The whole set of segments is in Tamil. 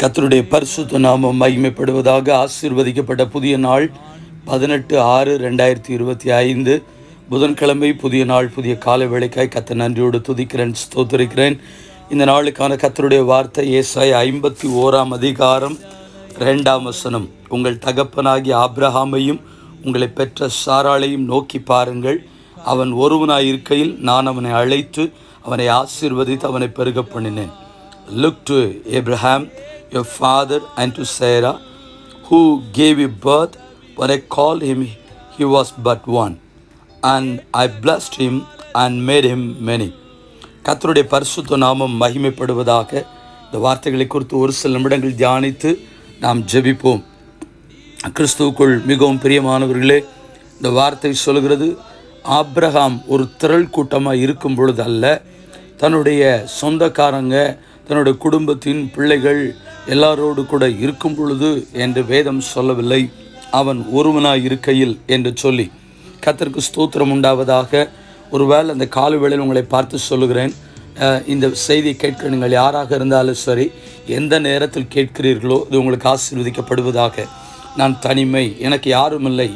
கத்தருடைய பரிசுத்த நாமம் மகிமைப்படுவதாக ஆசீர்வதிக்கப்பட்ட புதிய நாள் பதினெட்டு ஆறு ரெண்டாயிரத்தி இருபத்தி ஐந்து. புதன்கிழமை புதிய நாள் புதிய காலை வேலைக்காய் கத்த நன்றியோடு துதிக்கிறேன் ஸ்தோத்திருக்கிறேன். இந்த நாளுக்கான கத்தருடைய வார்த்தை ஏசாய் ஐம்பத்தி ஓராம் அதிகாரம் ரெண்டாம் வசனம். உங்கள் தகப்பனாகிய ஆப்ரஹாமையும் உங்களை பெற்ற சாராளையும் நோக்கி பாருங்கள். அவன் ஒருவனாய் இருக்கையில் நான் அவனை அழைத்து அவனை ஆசீர்வதித்து அவனை பெருக பண்ணினேன். Look to Abraham your father, and to Sarah, who gave you birth. When I called him, he was but one. And I blessed him and made him many. கத்தருடைய பரிசுத்த நாமம் மகிமைப்படுவதாக இந்த வார்த்தைகளை குறித்து ஒரு சில நிமிடங்கள் தியானித்து நாம் ஜெபிப்போம் கிறிஸ்துவுக்குள் மிகவும் பிரியமானவர்களே இந்த வார்த்தை சொல்கிறது ஆப்ரஹாம் ஒரு திரள் கூட்டமாக இருக்கும் பொழுது அல்ல தன்னுடைய சொந்தக்காரங்க தன்னுடைய குடும்பத்தின் பிள்ளைகள் எல்லாரோடு கூட இருக்கும் பொழுது என்று வேதம் சொல்லவில்லை. அவன் ஒருவனாய் இருக்கையில் என்று சொல்லி கத்தருக்கு ஸ்தோத்திரம் உண்டாவதாக. ஒருவேளை அந்த கால வேளையில் உங்களை பார்த்து சொல்லுகிறேன். இந்த செய்தியை கேட்க நீங்கள் யாராக இருந்தாலும் சரி எந்த நேரத்தில் கேட்கிறீர்களோ இது உங்களுக்கு ஆசீர்வதிக்கப்படுவதாக. நான் தனிமை எனக்கு யாரும் இல்லை.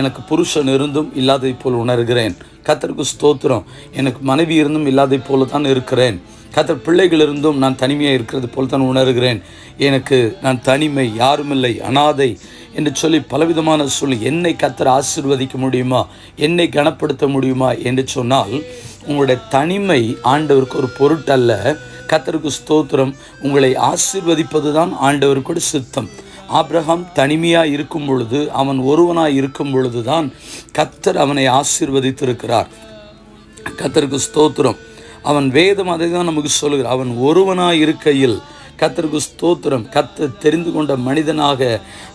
எனக்கு புருஷன் இருந்தும் இல்லாதை போல் உணர்கிறேன். கத்தருக்கு ஸ்தோத்திரம். எனக்கு மனைவி இருந்தும் இல்லாதை போல தான் இருக்கிறேன். கத்தர் பிள்ளைகளிருந்தும் நான் தனிமையாக இருக்கிறது போல் தான் உணர்கிறேன். எனக்கு நான் தனிமை யாருமில்லை அனாதை என்று சொல்லி பலவிதமான சொல்லி என்னை கத்தர் ஆசீர்வதிக்க முடியுமா என்னை கனப்படுத்த முடியுமா என்று சொன்னால் உங்களுடைய தனிமை ஆண்டவருக்கு ஒரு பொருட்டல்ல. கத்தருக்கு ஸ்தோத்திரம் உங்களை ஆசிர்வதிப்பது தான் ஆண்டவருக்கோட சித்தம். ஆப்ரஹாம் தனிமையாக இருக்கும் பொழுது அவன் ஒருவனாக இருக்கும் பொழுது தான் கத்தர் அவனை ஆசீர்வதித்திருக்கிறார். கத்தருக்கு ஸ்தோத்திரம். அவன் வேதம் அதை தான் நமக்கு சொல்லுகிறார். அவன் ஒருவனாக இருக்கையில் கத்தருக்கு ஸ்தோத்திரம் கத்தர் தெரிந்து கொண்ட மனிதனாக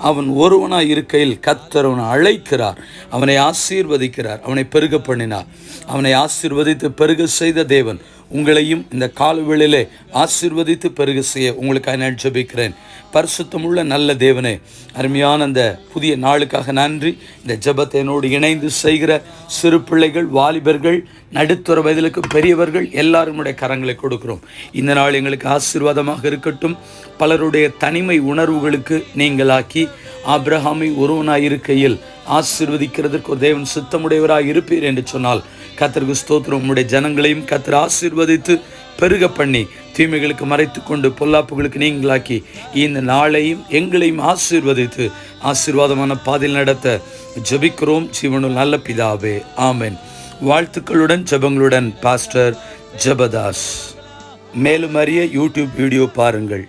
அவன் ஒருவனாக இருக்கையில் கத்தர் அவனை அழைக்கிறார். அவனை ஆசீர்வதிக்கிறார். அவனை பெருக பண்ணினார். அவனை ஆசீர்வதித்து பெருக செய்த தேவன் உங்களையும் இந்த காலவேளையிலே ஆசிர்வதித்து பெருக செய்ய உங்களுக்காக நான் ஜெபிக்கிறேன். பரிசுத்தமுள்ள நல்ல தேவனே அருமையான அந்த புதிய நாளுக்காக நன்றி. இந்த ஜெபத்தை என்னோடு இணைந்து செய்கிற சிறு பிள்ளைகள் வாலிபர்கள் நடுத்தர வயதிலுக்கு பெரியவர்கள் எல்லாருமுடைய கரங்களை கொடுக்கிறோம். இந்த நாள் எங்களுக்கு ஆசீர்வாதமாக இருக்கட்டும். பலருடைய தனிமை உணர்வுகளுக்கு நீங்களாக்கி ஆப்ரஹாமை ஒருவனாய் இருக்கையில் ஆசீர்வதிக்கிறதற்கு ஒரு தேவன் சுத்தமுடையவராக இருப்பீர் என்று சொன்னால் கத்தருக்கு ஸ்தோத்திரம். உம்முடைய ஜனங்களையும் கத்தர் ஆசீர்வதித்து பெருக பண்ணி தீமைகளுக்கு மறைத்து கொண்டு பொல்லாப்புகளுக்கு நீங்களாக்கி இந்த நாளையும் எங்களையும் ஆசீர்வதித்து ஆசீர்வாதமான பாதையில் நடத்த ஜபிக்கிறோம். ஜீவனுள் நல்ல பிதாவே ஆமேன். வாழ்த்துக்களுடன் ஜெபங்களுடன் பாஸ்டர் ஜபதாஸ். மேலும் அறிய யூடியூப் வீடியோ பாருங்கள்.